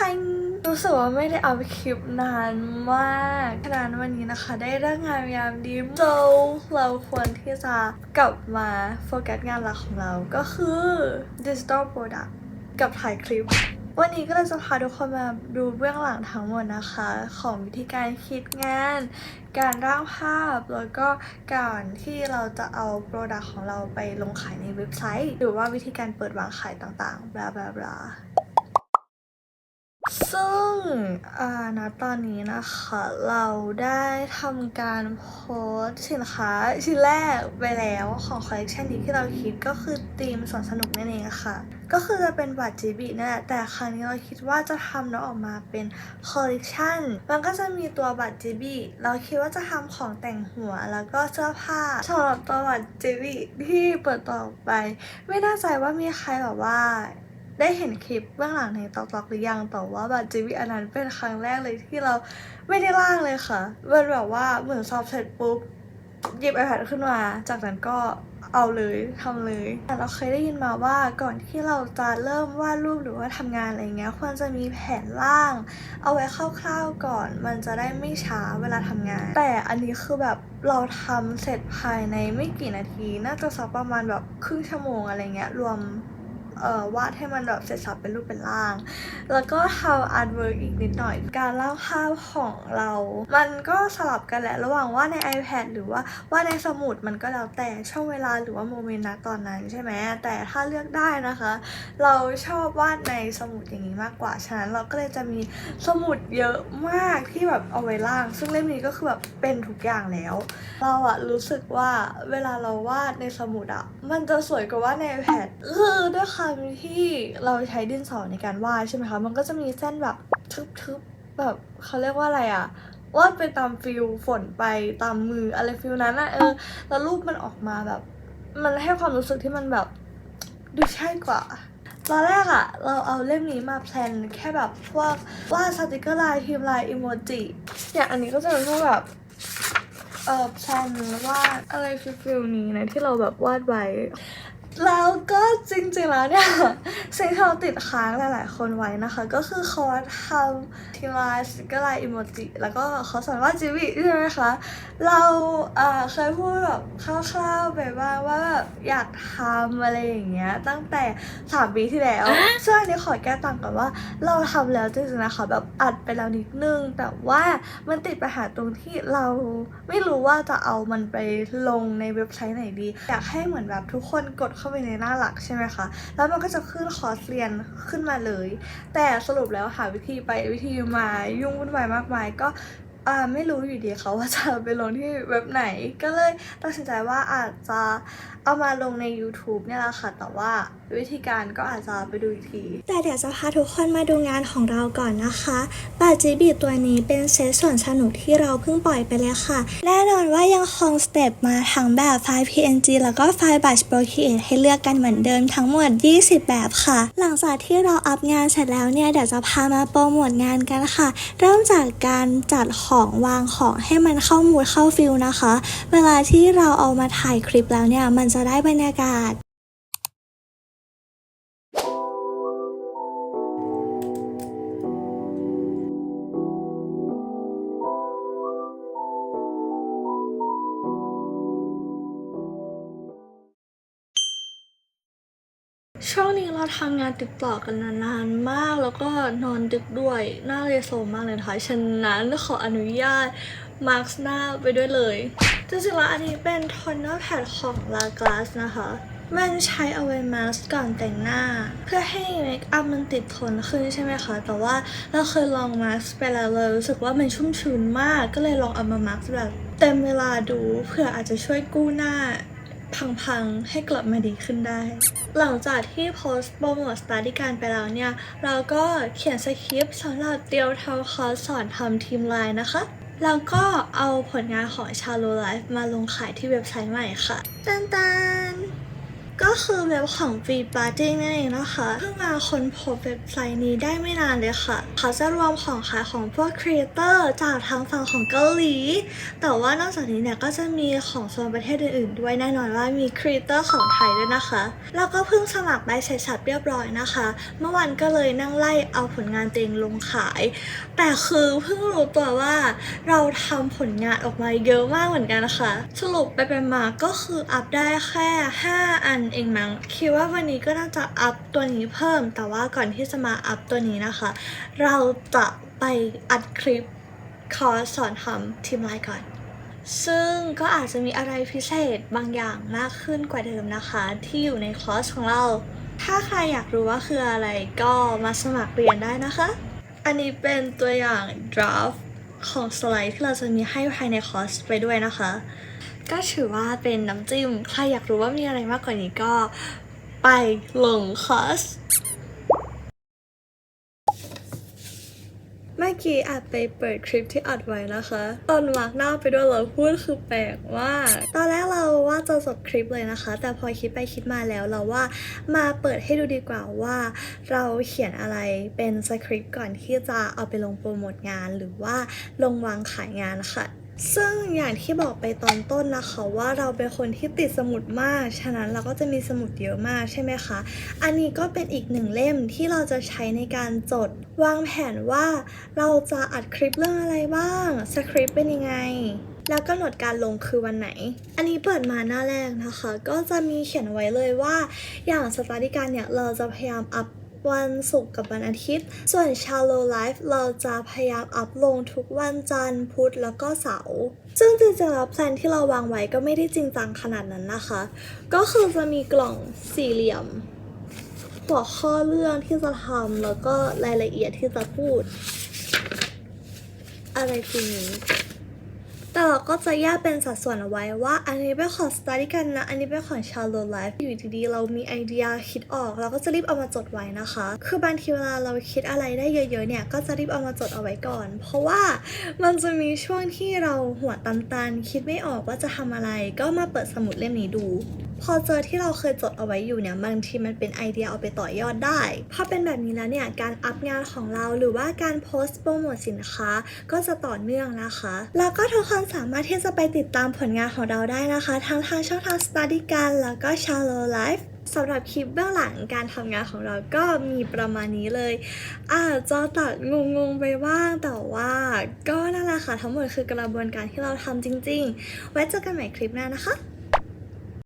ฮันรู้สึกว่าไม่ได้เอาคลิปนานมากฉะนั้นวันนี้นะคะ ได้เรื่องงานยามดีโจเราควรที่จะกลับมาโฟกัสงานหลักของเราก็คือ Digital Product กับถ่ายคลิปวันนี้ก็เลยจะพาทุกคนมาดูเบื้องหลังทั้งหมดนะคะ ของวิธีการคิดงาน การร่างภาพ แล้วก็การที่เราจะเอาโปรดักต์ของเราไปลงขายในเว็บไซต์ หรือว่าวิธีการเปิดวางขายต่างๆบลาบลาบลา ซึ่งอ่าณตอนนี้นะคะเราได้ทำการโพสต์สินค้าชิ้นแรกไปแล้วของคอลเลกชันนี้ที่เราคิดก็คือธีมสวนสนุกนั่นเองค่ะ ก็คือจะเป็นบัตรจีบีนั่นแหละแต่ครั้งนี้เราคิดว่าจะทำแล้วออกมาเป็นคอลเลกชันมันก็จะมีตัวบัตรจีบีเราคิดว่าจะทำของแต่งหัวแล้วก็เสื้อผ้าสำหรับตัวบัตรจีบีที่เปิดต่อไป ไม่แน่ใจว่ามีใครแบบว่า ได้เห็นคลิปเบื้องหลังในตอกตอกหรือยังแต่ว่าแบัตรจีวีอันนั้นเป็นครั้งแรกเลยที่เราไม่ได้ล่างเลยค่ะมันแบบว่าเหมือนสอบเสร็จปุ๊บหยิบ iPad ขึ้นมา จากนั้นก็เอาเลยทำเลย แต่เราเคยได้ยินมาว่าก่อนที่เราจะเริ่มวาดรูปหรือว่าทำงานอะไรเงี้ยควรจะมีแผนล่าง เอาไว้คร่าวๆก่อน มันจะได้ไม่ช้าเวลาทำงาน แต่อันนี้คือแบบเราทำเสร็จภายในไม่กี่นาที น่าจะสักประมาณแบบครึ่งชั่วโมงอะไรเงี้ยรวม เอ่อวาดให้มันแบบเสร็จสับเป็นรูปเป็นร่าง แล้วก็ทำอาร์ตเวิร์กอีกนิดหน่อย การเล่าภาพของเรา มันก็สลับกันแหละระหว่างวาดใน iPad หรือว่าวาดในสมุดมันก็แล้วแต่ช่วงเวลาหรือว่าโมเมนต์ณตอนนั้นใช่ไหมแต่ถ้าเลือกได้นะคะ เราชอบวาดในสมุดอย่างนี้มากกว่าฉะนั้นเราก็เลยจะมีสมุดเยอะมากที่แบบเอาไว้ล่าง ซึ่งเล่มนี้ก็คือแบบเป็นทุกอย่างแล้ว เราอะรู้สึกว่าเวลาเราวาดในสมุดอะมันจะสวยกว่าวาดใน iPad คือด้วยความที่เราใช้ดินสอในการวาดใช่ไหมคะ มันก็จะมีเส้นแบบทึบๆแบบเขาเรียกว่าอะไรอะวาดไปตามฟิลฝนไปตามมืออะไรฟิลนั้นอะเออ แล้วรูปมันออกมาแบบ มันให้ความรู้สึกที่มันแบบดูใช่กว่าตอนแรกอะเราเอาเล่มนี้มาแพลนแค่แบบพวกวาดสติกเกอร์ลายพิมพ์ลายอิโมจิเนี่ยอันนี้ก็จะเป็นพวกแบบเออแพลนวาดอะไรฟิลๆนี้นะที่เราแบบวาดไว้ แล้วก็จริงๆแล้วเนี่ยสิ่งที่เราติดค้างหลายๆคนไว้นะคะ ก็คือเขาทำทีมลายสติกเกอร์ลายอิโมจิแล้วก็เขาสอนว่าจิวิใช่ไหมคะเราเอ่อเคยพูดแบบคร่าวๆไปบ้างว่าแบบอยากทำอะไรอย่างเงี้ยตั้งแต่3ปีที่แล้วซึ่งอันนี้ขอแก้ต่างกันว่า เราทำแล้วจริงๆนะคะแบบอัดไปแล้วนิดนึง แต่ว่ามันติดปัญหาตรงที่เราไม่รู้ว่าจะเอามันไปลงในเว็บไซต์ไหนดี อยากให้เหมือนแบบทุกคนกดเข้าาไปในหน้าหลักใช่ไหมคะ แล้วมันก็จะขึ้นคอร์สเรียนขึ้นมาเลย แต่สรุปแล้วหาวิธีไปวิธีมายุ่งวุ่นวายมากมายก็ อ่าไม่รู้อยู่ดีเขาว่าจะไปลงที่เว็บไหน ก็เลยตัดสินใจว่าอาจจะเอามาลงใน YouTube เนี่ยแหละค่ะ แต่ว่าวิธีการก็อาจจะไปดูอีกที แต่เดี๋ยวจะพาทุกคนมาดูงานของเราก่อนนะคะบัตจีบีตัวนี้เป็นเซตส่วนสนุกที่เราเพิ่งปล่อยไปเลยค่ะ แน่นอนว่ายังคงสเต็ปมาทั้งแบบไฟล์ PNG แล้วก็ไฟล์บัตร Procreate ให้เลือกกันเหมือนเดิมทั้งหมด 20 แบบค่ะ หลังจากที่เราอัพงานเสร็จแล้วเนี่ยเดี๋ยวจะพามาโปรโมทงานกันค่ะ เริ่มจากการจัดของวางของให้มันเข้ามูดเข้าฟิลนะคะ เวลาที่เราเอามาถ่ายคลิปแล้วเนี่ย มันจะได้บรรยากาศ ช่วงนี้เราทำงานติดต่อกันนานๆมาก แล้วก็นอนดึกด้วยหน้าเลยโซมมากเลยนะคะฉะนั้นขออนุญาตมาร์คหน้าไปด้วยเลยจริงๆแล้วอันนี้เป็นทอนเนอร์แพดของ La Glace นะคะ มันใช้เอาไว้มาสก่อนแต่งหน้า เพื่อให้เมคอัพมันติดทนขึ้นใช่ไหมคะ แต่ว่าเราเคยลองมาสไปแล้วเลยรู้สึกว่ามันชุ่มชื้นมาก ก็เลยลองเอามามาสแบบเต็มเวลาดูเพื่ออาจจะช่วยกู้หน้า พังๆ ให้กลับมาดีขึ้นได้ หลังจากที่โพสต์โปรโมทสตาร์ดิการไปแล้วเนี่ย เราก็เขียนสคริปต์สำหรับเตียวทำคอร์สสอนทำทีมไลน์นะคะแล้วก็เอาผลงานของชาโลไลฟ์มาลงขายที่เว็บไซต์ใหม่ค่ะตันตัน ก็คือเว็บของ f r e e p a r t y นั่นเองนะคะ เพิ่งมาค้นพบเว็บไซต์นี้ได้ไม่นานเลยค่ะ เขาจะรวมของขายของพวกครีเอเตอร์จากทางฝั่งของเกาหลี แต่ว่านอกจากนี้เนี่ยก็จะมีของโซนประเทศอื่นๆ ด้วยแน่นอนว่ามีครีเอเตอร์ของไทยด้วยนะคะ แล้วก็เพิ่งสมัครใบเสร็จสับเรียบร้อยนะคะ เมื่อวันก็เลยนั่งไล่เอาผลงานตัวเองลงขาย แต่คือเพิ่งรู้ตัวว่าเราทำผลงานออกมาเยอะมากเหมือนกันนะคะ สรุปไปไปมาก็คืออัพได้แค่ 5 อันเองมั้งคิดว่าวันนี้ก็น่าจะอัพตัวนี้เพิ่ม แต่ว่าก่อนที่จะมาอัพตัวนี้นะคะ เราจะไปอัดคลิปคอร์สสอนทำทีมไลน์ก่อน ซึ่งก็อาจจะมีอะไรพิเศษบางอย่างมากขึ้นกว่าเดิมนะคะ ที่อยู่ในคอร์สของเรา ถ้าใครอยากรู้ว่าคืออะไรก็มาสมัครเรียนได้นะคะ อันนี้เป็นตัวอย่าง draft ของสไลด์ที่เราจะมีให้ภายในคอร์สไปด้วยนะคะ ก็ถือว่าเป็นน้ำจิ้ม ใครอยากรู้ว่ามีอะไรมากกว่านี้ก็ไปลงคอร์สเมื่อกี้อาจไปเปิดคลิปที่อัดไว้นะคะ ตอนมาร์กหน้าไปด้วยเราพูดคือแปลกมากตอนแรกเราว่าจะจบคลิปเลยนะคะ แต่พอคิดไปคิดมาแล้วเราว่ามาเปิดให้ดูดีกว่าว่า เราเขียนอะไรเป็นสคริปต์ก่อนที่จะเอาไปลงโปรโมทงานหรือว่าลงวางขายงานค่ะ ซึ่งอย่างที่บอกไปตอนต้นนะคะว่าเราเป็นคนที่ติดสมุดมาก ฉะนั้นเราก็จะมีสมุดเยอะมากใช่ไหมคะ อันนี้ก็เป็นอีกหนึ่งเล่มที่เราจะใช้ในการจด วางแผนว่าเราจะอัดคลิปเรื่องอะไรบ้าง สคริปต์เป็นยังไง แล้วกำหนดการลงคือวันไหน อันนี้เปิดมาหน้าแรกนะคะ ก็จะมีเขียนไว้เลยว่า อย่างสตาร์ดิการเนี่ยเราจะพยายามอัพ วันศุกร์กับวันอาทิตย์ ส่วนชาโลไลฟ์เราจะพยายามอัพลงทุกวันจันทร์พุธแล้วก็เสาร์ซึ่งจริงๆแล้วแพลนที่เราวางไว้ก็ไม่ได้จริงจังขนาดนั้นนะคะ ก็คือจะมีกล่องสี่เหลี่ยมหัวข้อเรื่องที่จะทำแล้วก็รายละเอียดที่จะพูด อะไรทีนี้ แต่เราก็จะแยกเป็นสัดส่วนเอาไว้ว่า อันนี้เป็นของสตาร์ดิกันนะ อันนี้เป็นของชาโลไลฟ์อยู่ดีๆ เรามีไอเดียคิดออก เราก็จะรีบเอามาจดไว้นะคะ คือบางทีเวลาเราคิดอะไรได้เยอะๆเนี่ย ก็จะรีบเอามาจดเอาไว้ก่อน เพราะว่ามันจะมีช่วงที่เราหัวตันๆ คิดไม่ออกว่าจะทำอะไร ก็มาเปิดสมุดเล่มนี้ดู พอเจอที่เราเคยจดเอาไว้อยู่เนี่ยบางทีมันเป็นไอเดียเอาไปต่อยอดได้ พอเป็นแบบนี้แล้วเนี่ยการอัพงานของเราหรือว่าการโพสต์โปรโมทสินค้าก็จะต่อเนื่องนะคะ แล้วก็ทุกคนสามารถที่จะไปติดตามผลงานของเราได้นะคะ ทั้งทางช่องทาง Study กันแล้วก็ Shallow Life สำหรับคลิปเบื้องหลังการทำงานของเราก็มีประมาณนี้เลย อาจจะตัดงงๆไปบ้างแต่ว่าก็นั่นแหละค่ะทั้งหมดคือกระบวนการที่เราทำจริง ๆ ไว้เจอกันใหม่คลิปหน้านะคะ